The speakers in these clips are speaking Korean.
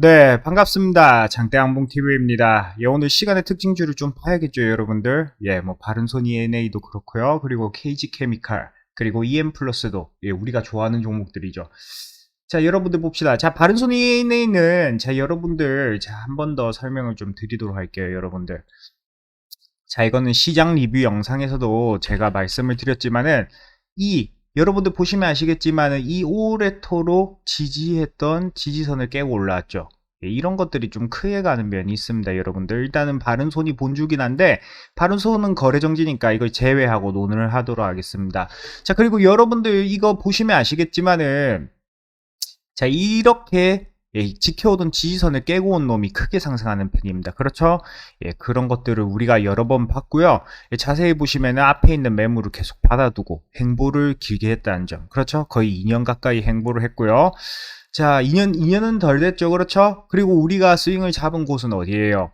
네, 반갑습니다. 장대항봉TV입니다. 예, 오늘 시간의 특징주를 좀 봐야겠죠, 여러분들. 예, 뭐, 바른손 ENA도 그렇고요 그리고 KG 케미칼, 그리고 EM 플러스도, 예, 우리가 좋아하는 종목들이죠. 자, 여러분들 봅시다. 자, 바른손 ENA는, 자, 여러분들, 자, 한 번 더 설명을 좀 드리도록 할게요, 여러분들. 자, 이거는 시장 리뷰 영상에서도 제가 말씀을 드렸지만은, 이 여러분들 보시면 아시겠지만 이 오래토록 지지했던 지지선을 깨고 올라왔죠. 예, 이런 것들이 좀 크게 가는 면이 있습니다, 여러분들. 일단은 바른 손이 본주긴 한데 바른 손은 거래 정지니까 이걸 제외하고 논의를 하도록 하겠습니다. 자, 그리고 여러분들 이거 보시면 아시겠지만은 자, 이렇게 예, 지켜오던 지지선을 깨고 온 놈이 크게 상승하는 편입니다. 그렇죠? 예, 그런 것들을 우리가 여러 번 봤고요. 예, 자세히 보시면 앞에 있는 매물을 계속 받아두고 행보를 길게 했다는 점. 그렇죠? 거의 2년 가까이 행보를 했고요. 자, 2년, 2년은 덜 됐죠. 그렇죠? 그리고 우리가 스윙을 잡은 곳은 어디예요?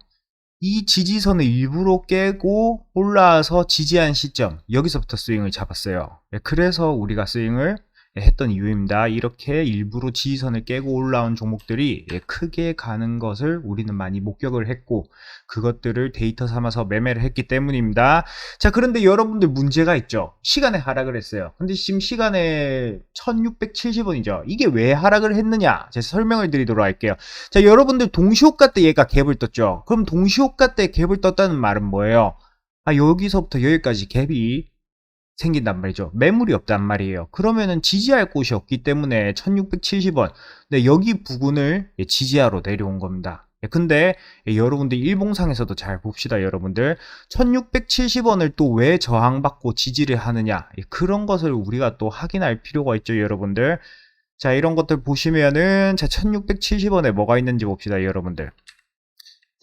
이 지지선을 일부러 깨고 올라와서 지지한 시점. 여기서부터 스윙을 잡았어요. 예, 그래서 우리가 스윙을 했던 이유입니다. 이렇게 일부러 지지선을 깨고 올라온 종목들이 예, 크게 가는 것을 우리는 많이 목격을 했고 그것들을 데이터 삼아서 매매를 했기 때문입니다. 자 그런데 여러분들 문제가 있죠. 시간에 하락을 했어요. 근데 지금 시간에 1670원이죠. 이게 왜 하락을 했느냐 제가 설명을 드리도록 할게요. 자 여러분들 동시호가 때 얘가 갭을 떴죠. 그럼 동시호가 때 갭을 떴다는 말은 뭐예요? 아 여기서부터 여기까지 갭이 생긴단 말이죠. 매물이 없단 말이에요. 그러면은 지지할 곳이 없기 때문에 1670원. 네, 여기 부근을 지지하러 내려온 겁니다. 예, 근데 예, 여러분들 일봉상에서도 잘 봅시다, 여러분들. 1670원을 또 왜 저항받고 지지를 하느냐. 예, 그런 것을 우리가 또 확인할 필요가 있죠, 여러분들. 자, 이런 것들 보시면은 자, 1670원에 뭐가 있는지 봅시다, 여러분들.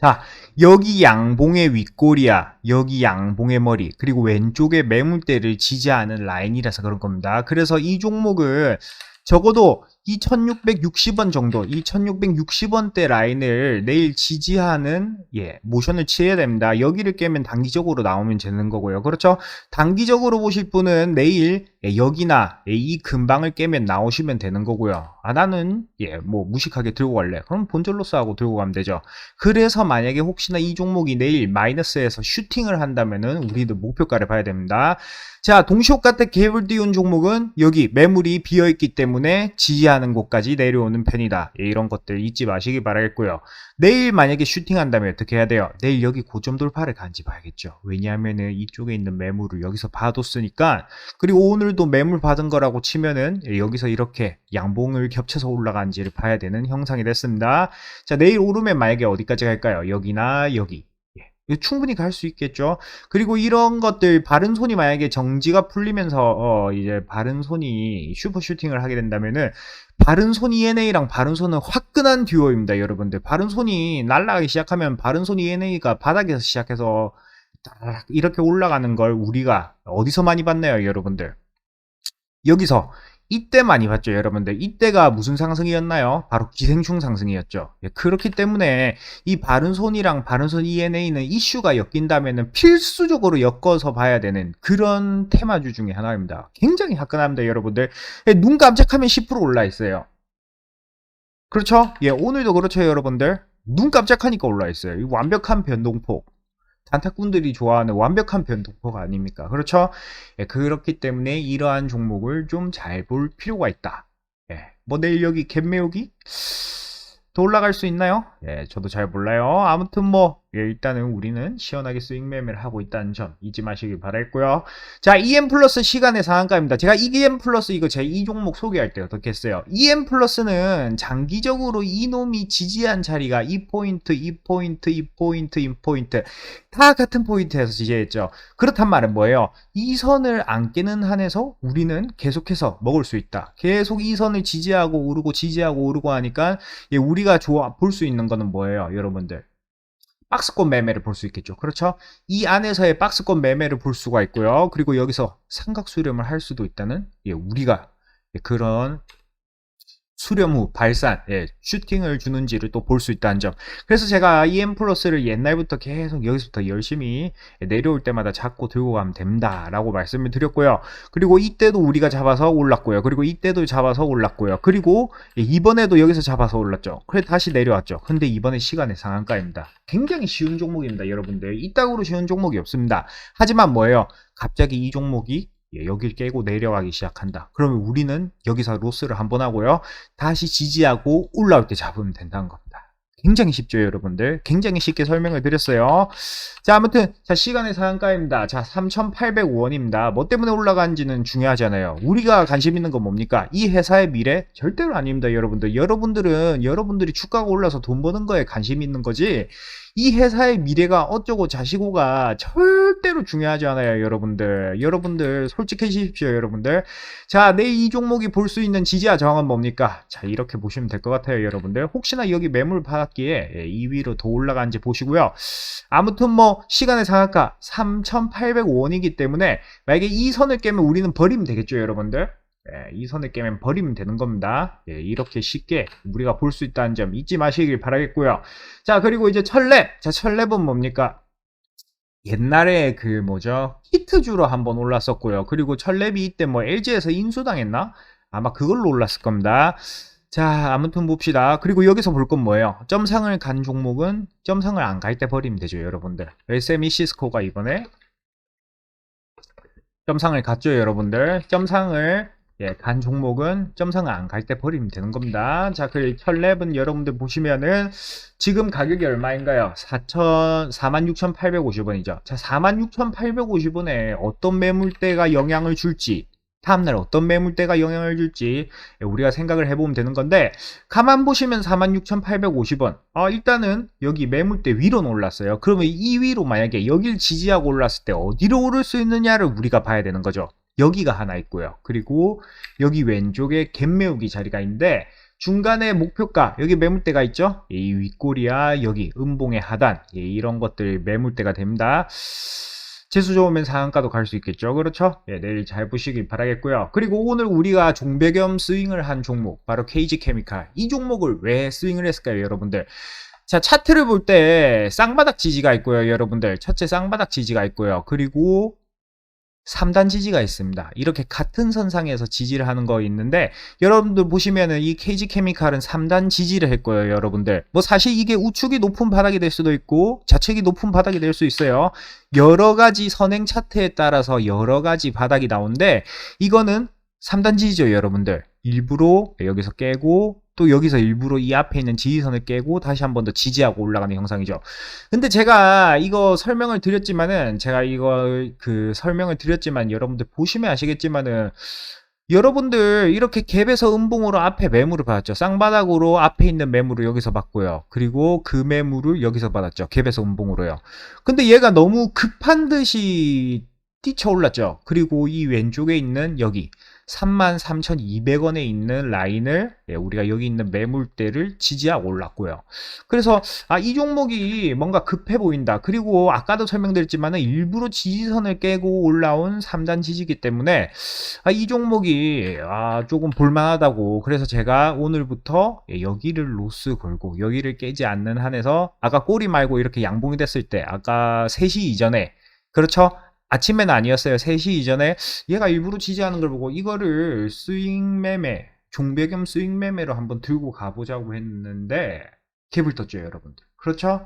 자, 여기 양봉의 윗골이야. 여기 양봉의 머리. 그리고 왼쪽에 매물대를 지지하는 라인이라서 그런 겁니다. 그래서 이 종목을 적어도 이 1660원 정도, 이 1660원대 라인을 내일 지지하는, 예, 모션을 취해야 됩니다. 여기를 깨면 단기적으로 나오면 되는 거고요. 그렇죠? 단기적으로 보실 분은 내일, 예, 여기나, 예, 이 근방을 깨면 나오시면 되는 거고요. 아, 나는, 예, 뭐, 무식하게 들고 갈래. 그럼 본절로스 하고 들고 가면 되죠. 그래서 만약에 혹시나 이 종목이 내일 마이너스에서 슈팅을 한다면은 우리도 목표가를 봐야 됩니다. 자, 동시호가 때 갭을 띄운 종목은 여기 매물이 비어 있기 때문에 지지하 는 곳까지 내려오는 편이다. 예, 이런 것들 잊지 마시기 바라겠고요. 내일 만약에 슈팅한다면 어떻게 해야 돼요? 내일 여기 고점 돌파를 간지 봐야겠죠. 왜냐하면은 이쪽에 있는 매물을 여기서 봐뒀으니까 그리고 오늘도 매물 받은 거라고 치면은 예, 여기서 이렇게 양봉을 겹쳐서 올라간지를 봐야 되는 형상이 됐습니다. 자, 내일 오르면 만약에 어디까지 갈까요? 여기나 여기. 충분히 갈 수 있겠죠. 그리고 이런 것들 바른 손이 만약에 정지가 풀리면서 어 이제 바른 손이 슈퍼 슈팅을 하게 된다면은 바른 손 ENA랑 바른 손은 화끈한 듀오입니다, 여러분들. 바른 손이 날아가기 시작하면 바른 손 ENA가 바닥에서 시작해서 이렇게 올라가는 걸 우리가 어디서 많이 봤나요, 여러분들? 여기서 이때 많이 봤죠, 여러분들. 이때가 무슨 상승이었나요? 바로 기생충 상승이었죠. 예, 그렇기 때문에 이 바른손이랑 바른손 ENA는 이슈가 엮인다면 필수적으로 엮어서 봐야 되는 그런 테마주 중에 하나입니다. 굉장히 화끈합니다, 여러분들. 예, 눈 깜짝하면 10% 올라 있어요. 그렇죠? 예, 오늘도 그렇죠, 여러분들. 눈 깜짝하니까 올라 있어요. 이 완벽한 변동폭. 단타꾼들이 좋아하는 완벽한 변동폭 아닙니까? 그렇죠? 예, 그렇기 때문에 이러한 종목을 좀 잘 볼 필요가 있다. 예, 뭐 내일 여기 갭 메우기? 더 올라갈 수 있나요? 예, 저도 잘 몰라요. 아무튼 뭐 예, 일단은 우리는 시원하게 스윙 매매를 하고 있다는 점 잊지 마시길 바랄고요. 자, EM 플러스 시간의 상한가입니다. 제가 EM 플러스 이거 제이 종목 소개할 때 어떻게 했어요? EM 플러스는 장기적으로 이놈이 지지한 자리가 이 포인트, 이 포인트, 이 포인트, 이 포인트 다 같은 포인트에서 지지했죠. 그렇단 말은 뭐예요? 이 선을 안 깨는 한에서 우리는 계속해서 먹을 수 있다. 계속 이 선을 지지하고 오르고 지지하고 오르고 하니까 예, 우리가 좋아 볼 수 있는 거는 뭐예요, 여러분들? 박스권 매매를 볼 수 있겠죠. 그렇죠? 이 안에서의 박스권 매매를 볼 수가 있고요. 그리고 여기서 삼각 수렴을 할 수도 있다는 예, 우리가 그런 수렴 후 발산, 예, 슈팅을 주는지를 또 볼 수 있다는 점. 그래서 제가 EM 플러스를 옛날부터 계속 여기서부터 열심히 내려올 때마다 잡고 들고 가면 된다라고 말씀을 드렸고요. 그리고 이때도 우리가 잡아서 올랐고요. 그리고 이때도 잡아서 올랐고요. 그리고 예, 이번에도 여기서 잡아서 올랐죠. 그래 다시 내려왔죠. 근데 이번에 시간의 상한가입니다. 굉장히 쉬운 종목입니다, 여러분들. 이따구로 쉬운 종목이 없습니다. 하지만 뭐예요? 갑자기 이 종목이 예, 여길 깨고 내려가기 시작한다. 그러면 우리는 여기서 로스를 한번 하고요. 다시 지지하고 올라올 때 잡으면 된다는 겁니다. 굉장히 쉽죠, 여러분들. 굉장히 쉽게 설명을 드렸어요. 자, 아무튼, 자, 시간의 상한가입니다. 자, 3,805원입니다. 뭐 때문에 올라간지는 중요하잖아요. 우리가 관심 있는 건 뭡니까? 이 회사의 미래? 절대로 아닙니다, 여러분들. 여러분들은, 여러분들이 주가가 올라서 돈 버는 거에 관심 있는 거지, 이 회사의 미래가 어쩌고 자시고가 절대로 중요하지 않아요, 여러분들. 여러분들 솔직해지십시오, 여러분들. 자, 내 이 종목이 볼 수 있는 지지와 저항은 뭡니까? 자, 이렇게 보시면 될 것 같아요, 여러분들. 혹시나 여기 매물 받았기에 2위로 더 올라간지 보시고요. 아무튼 뭐 시간의 상한가 3,805원이기 때문에 만약에 이 선을 깨면 우리는 버리면 되겠죠, 여러분들. 예, 이 선을 깨면 버리면 되는 겁니다. 예, 이렇게 쉽게 우리가 볼 수 있다는 점 잊지 마시길 바라겠고요. 자, 그리고 이제 철랩. 자, 철랩은 뭡니까? 옛날에 그 뭐죠? 히트주로 한번 올랐었고요. 그리고 철랩이 이때 뭐 LG에서 인수당했나? 아마 그걸로 올랐을 겁니다. 자, 아무튼 봅시다. 그리고 여기서 볼 건 뭐예요? 점상을 간 종목은 점상을 안 갈 때 버리면 되죠, 여러분들. SME 시스코가 이번에 점상을 갔죠, 여러분들. 점상을 예, 간 종목은 점상을 안갈 때 버리면 되는 겁니다. 자, 그 철랩은 여러분들 보시면은 지금 가격이 얼마인가요? 4천 46,850원이죠. 자, 46,850원에 어떤 매물대가 영향을 줄지 다음날 어떤 매물대가 영향을 줄지 우리가 생각을 해보면 되는 건데 가만 보시면 46,850원 아 일단은 여기 매물대 위로 올랐어요 그러면 이 위로 만약에 여길 지지하고 올랐을 때 어디로 오를 수 있느냐를 우리가 봐야 되는 거죠 여기가 하나 있고요 그리고 여기 왼쪽에 갭매우기 자리가 있는데 중간에 목표가 여기 매물대가 있죠 이 윗꼬리야 여기 음봉의 하단 예, 이런 것들 매물대가 됩니다 재수 좋으면 상한가도 갈 수 있겠죠. 그렇죠? 예, 내일 잘 보시길 바라겠고요. 그리고 오늘 우리가 종배겸 스윙을 한 종목, 바로 KG 케미칼. 이 종목을 왜 스윙을 했을까요, 여러분들? 자, 차트를 볼 때 쌍바닥 지지가 있고요, 여러분들. 첫째 쌍바닥 지지가 있고요. 그리고 3단 지지가 있습니다. 이렇게 같은 선상에서 지지를 하는 거 있는데 여러분들 보시면은 이 KG 케미칼은 3단 지지를 했고요, 여러분들. 뭐 사실 이게 우측이 높은 바닥이 될 수도 있고 좌측이 높은 바닥이 될 수 있어요. 여러 가지 선행 차트에 따라서 여러 가지 바닥이 나오는데 이거는 3단 지지죠, 여러분들. 일부러 여기서 깨고 또 여기서 일부러 이 앞에 있는 지지선을 깨고 다시 한 번 더 지지하고 올라가는 형상이죠. 근데 제가 이거 설명을 드렸지만은 제가 이거 그 설명을 드렸지만 여러분들 보시면 아시겠지만은 여러분들 이렇게 갭에서 음봉으로 앞에 매물을 받았죠. 쌍바닥으로 앞에 있는 매물을 여기서 받고요. 그리고 그 매물을 여기서 받았죠. 갭에서 음봉으로요. 근데 얘가 너무 급한 듯이 뛰쳐 올랐죠. 그리고 이 왼쪽에 있는 여기 33,200원에 있는 라인을 예, 우리가 여기 있는 매물대를 지지하고 올랐고요. 그래서 아, 이 종목이 뭔가 급해 보인다. 그리고 아까도 설명드렸지만 일부러 지지선을 깨고 올라온 3단 지지기 때문에 아, 이 종목이 아, 조금 볼만하다고 그래서 제가 오늘부터 예, 여기를 로스 걸고 여기를 깨지 않는 한에서 아까 꼬리 말고 이렇게 양봉이 됐을 때 아까 3시 이전에 그렇죠? 아침에는 아니었어요. 3시 이전에 얘가 일부러 지지하는 걸 보고 이거를 스윙 매매, 종배겸 스윙 매매로 한번 들고 가보자고 했는데 갭을 떴죠, 여러분들. 그렇죠?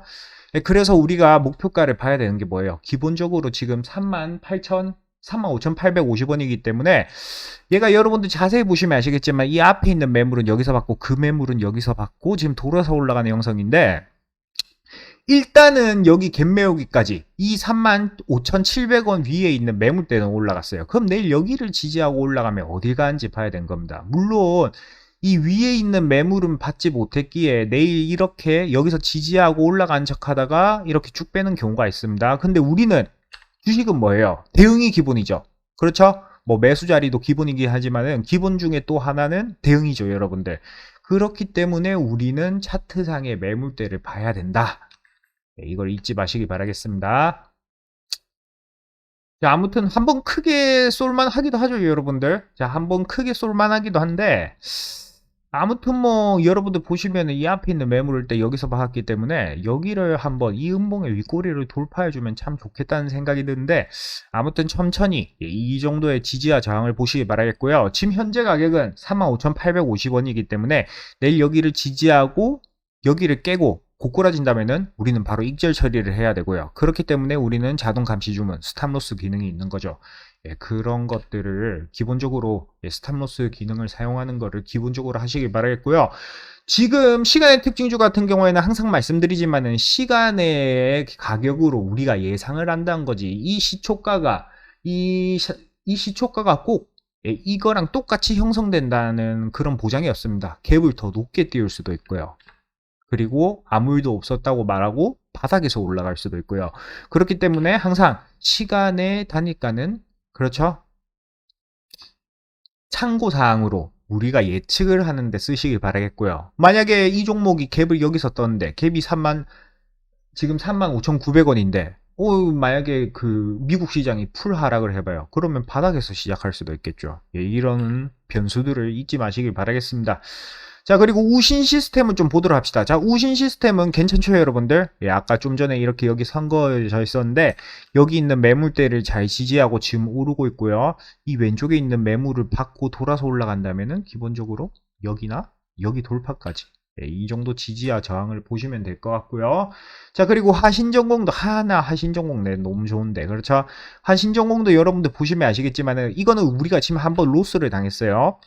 예, 그래서 우리가 목표가를 봐야 되는 게 뭐예요? 기본적으로 지금 38,000 35,850원이기 때문에 얘가 여러분들 자세히 보시면 아시겠지만 이 앞에 있는 매물은 여기서 받고 그 매물은 여기서 받고 지금 돌아서 올라가는 형성인데 일단은 여기 갭매우기까지 이 35,700원 위에 있는 매물대는 올라갔어요. 그럼 내일 여기를 지지하고 올라가면 어딜 가는지 봐야 된 겁니다. 물론 이 위에 있는 매물은 받지 못했기에 내일 이렇게 여기서 지지하고 올라간 척 하다가 이렇게 쭉 빼는 경우가 있습니다. 근데 우리는 주식은 뭐예요? 대응이 기본이죠. 그렇죠? 뭐 매수 자리도 기본이긴 하지만은 기본 중에 또 하나는 대응이죠, 여러분들. 그렇기 때문에 우리는 차트상의 매물대를 봐야 된다. 네, 이걸 잊지 마시기 바라겠습니다. 자, 아무튼 한 번 크게 쏠만 하기도 하죠, 여러분들. 자, 한 번 크게 쏠만 하기도 한데, 아무튼 뭐 여러분들 보시면은 이 앞에 있는 매물을 때 여기서 봤기 때문에 여기를 한번 이 음봉의 윗꼬리를 돌파해주면 참 좋겠다는 생각이 드는데 아무튼 천천히 이 정도의 지지와 저항을 보시기 바라겠고요. 지금 현재 가격은 35,850원이기 때문에 내일 여기를 지지하고 여기를 깨고 고꾸라진다면은 우리는 바로 익절 처리를 해야 되고요. 그렇기 때문에 우리는 자동 감시 주문, 스탑로스 기능이 있는 거죠. 예, 그런 것들을 기본적으로 예, 스탑로스 기능을 사용하는 것을 기본적으로 하시길 바라겠고요. 지금 시간의 특징주 같은 경우에는 항상 말씀드리지만은 시간의 가격으로 우리가 예상을 한다는 거지. 이 시초가가 이, 시- 이 시초가가 꼭 예, 이거랑 똑같이 형성된다는 그런 보장이 없습니다. 갭을 더 높게 띄울 수도 있고요. 그리고 아무 일도 없었다고 말하고 바닥에서 올라갈 수도 있고요. 그렇기 때문에 항상 시간의 단위가는 그렇죠? 참고 사항으로 우리가 예측을 하는데 쓰시길 바라겠고요. 만약에 이 종목이 갭을 여기서 떴는데 갭이 3만 지금 35,900원인데 오, 만약에 그 미국 시장이 풀 하락을 해봐요. 그러면 바닥에서 시작할 수도 있겠죠. 예, 이런 변수들을 잊지 마시길 바라겠습니다. 자, 그리고 우신 시스템은 좀 보도록 합시다. 자, 우신 시스템은 괜찮죠, 여러분들? 예, 아까 좀 전에 이렇게 여기 선거져 있었는데, 여기 있는 매물대를 잘 지지하고 지금 오르고 있고요. 이 왼쪽에 있는 매물을 받고 돌아서 올라간다면은, 기본적으로 여기나 여기 돌파까지. 예, 이 정도 지지와 저항을 보시면 될 것 같고요. 자, 그리고 하신전공도 하나 하신전공 네, 너무 좋은데. 그렇죠? 하신전공도 여러분들 보시면 아시겠지만 은, 이거는 우리가 지금 한번 로스를 당했어요.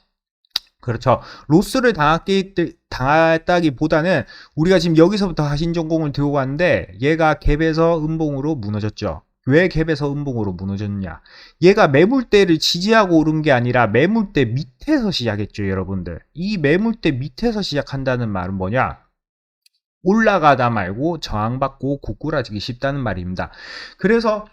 그렇죠. 로스를 당했기, 당했다기보다는 우리가 지금 여기서부터 하신 전공을 들고 갔는데 얘가 갭에서 음봉으로 무너졌죠. 왜 갭에서 음봉으로 무너졌냐? 얘가 매물대를 지지하고 오른 게 아니라 매물대 밑에서 시작했죠, 여러분들. 이 매물대 밑에서 시작한다는 말은 뭐냐? 올라가다 말고 저항받고 고꾸라지기 쉽다는 말입니다. 그래서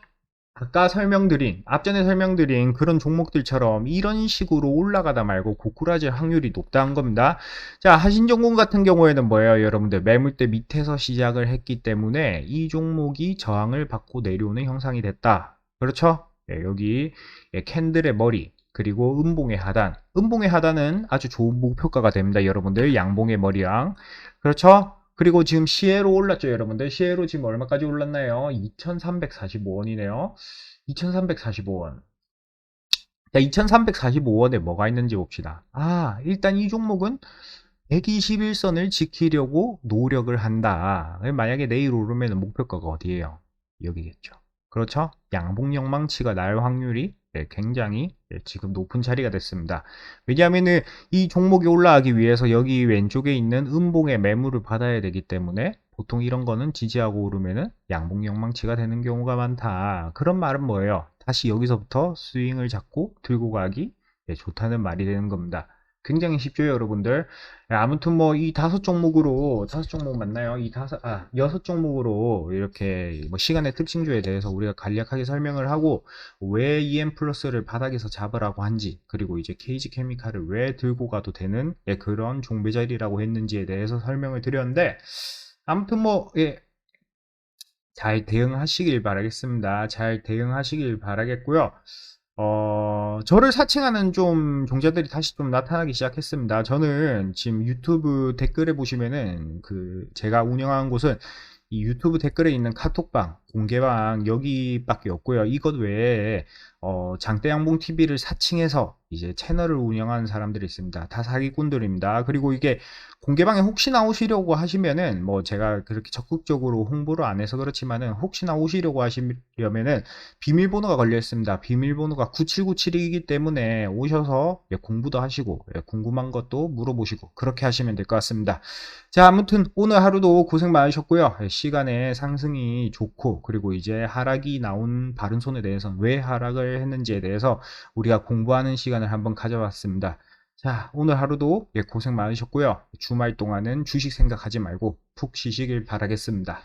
아까 설명드린, 앞전에 설명드린 그런 종목들처럼 이런 식으로 올라가다 말고 고꾸라질 확률이 높다는 겁니다. 자, 하신전공 같은 경우에는 뭐예요? 여러분들 매물대 밑에서 시작을 했기 때문에 이 종목이 저항을 받고 내려오는 형상이 됐다. 그렇죠? 예, 여기 예, 캔들의 머리, 그리고 음봉의 하단. 음봉의 하단은 아주 좋은 목표가가 됩니다. 여러분들 양봉의 머리랑. 그렇죠? 그리고 지금 시에로 올랐죠, 여러분들. 시에로 지금 얼마까지 올랐나요? 2345원이네요. 2345원. 자, 2345원에 뭐가 있는지 봅시다. 아, 일단 이 종목은 121선을 지키려고 노력을 한다. 만약에 내일 오르면 목표가가 어디예요? 여기겠죠. 그렇죠? 양봉 영망치가 날 확률이 네, 굉장히 네, 지금 높은 자리가 됐습니다. 왜냐하면은 이 종목이 올라가기 위해서 여기 왼쪽에 있는 음봉의 매물을 받아야 되기 때문에 보통 이런 거는 지지하고 오르면은 양봉 영망치가 되는 경우가 많다. 그런 말은 뭐예요? 다시 여기서부터 스윙을 잡고 들고 가기 네, 좋다는 말이 되는 겁니다. 굉장히 쉽죠, 여러분들. 예, 아무튼 뭐 이 다섯 종목으로 다섯 종목 맞나요? 이 다섯 아 여섯 종목으로 이렇게 뭐 시간의 특징주에 대해서 우리가 간략하게 설명을 하고 왜 EM 플러스를 바닥에서 잡으라고 한지 그리고 이제 케이지 케미칼을 왜 들고 가도 되는 예, 그런 종배자리라고 했는지에 대해서 설명을 드렸는데 아무튼 뭐 예. 잘 대응하시길 바라겠습니다. 잘 대응하시길 바라겠고요. 어, 저를 사칭하는 좀 종자들이 다시 좀 나타나기 시작했습니다. 저는 지금 유튜브 댓글에 보시면은 그 제가 운영하는 곳은 이 유튜브 댓글에 있는 카톡방, 공개방 여기밖에 없고요. 이것 외에 어, 장대양봉 TV를 사칭해서 이제 채널을 운영하는 사람들이 있습니다. 다 사기꾼들입니다. 그리고 이게 공개방에 혹시 나 오시려고 하시면은 뭐 제가 그렇게 적극적으로 홍보를 안 해서 그렇지만은 혹시나 오시려고 하시려면은 비밀번호가 걸려 있습니다. 비밀번호가 9797이기 때문에 오셔서 예, 공부도 하시고 예, 궁금한 것도 물어보시고 그렇게 하시면 될 것 같습니다. 자, 아무튼 오늘 하루도 고생 많으셨고요. 예, 시간에 상승이 좋고 그리고 이제 하락이 나온 바른 손에 대해서는 왜 하락을 했는지에 대해서 우리가 공부하는 시간을 한번 가져봤습니다. 자, 오늘 하루도 예, 고생 많으셨고요. 주말 동안은 주식 생각하지 말고 푹 쉬시길 바라겠습니다.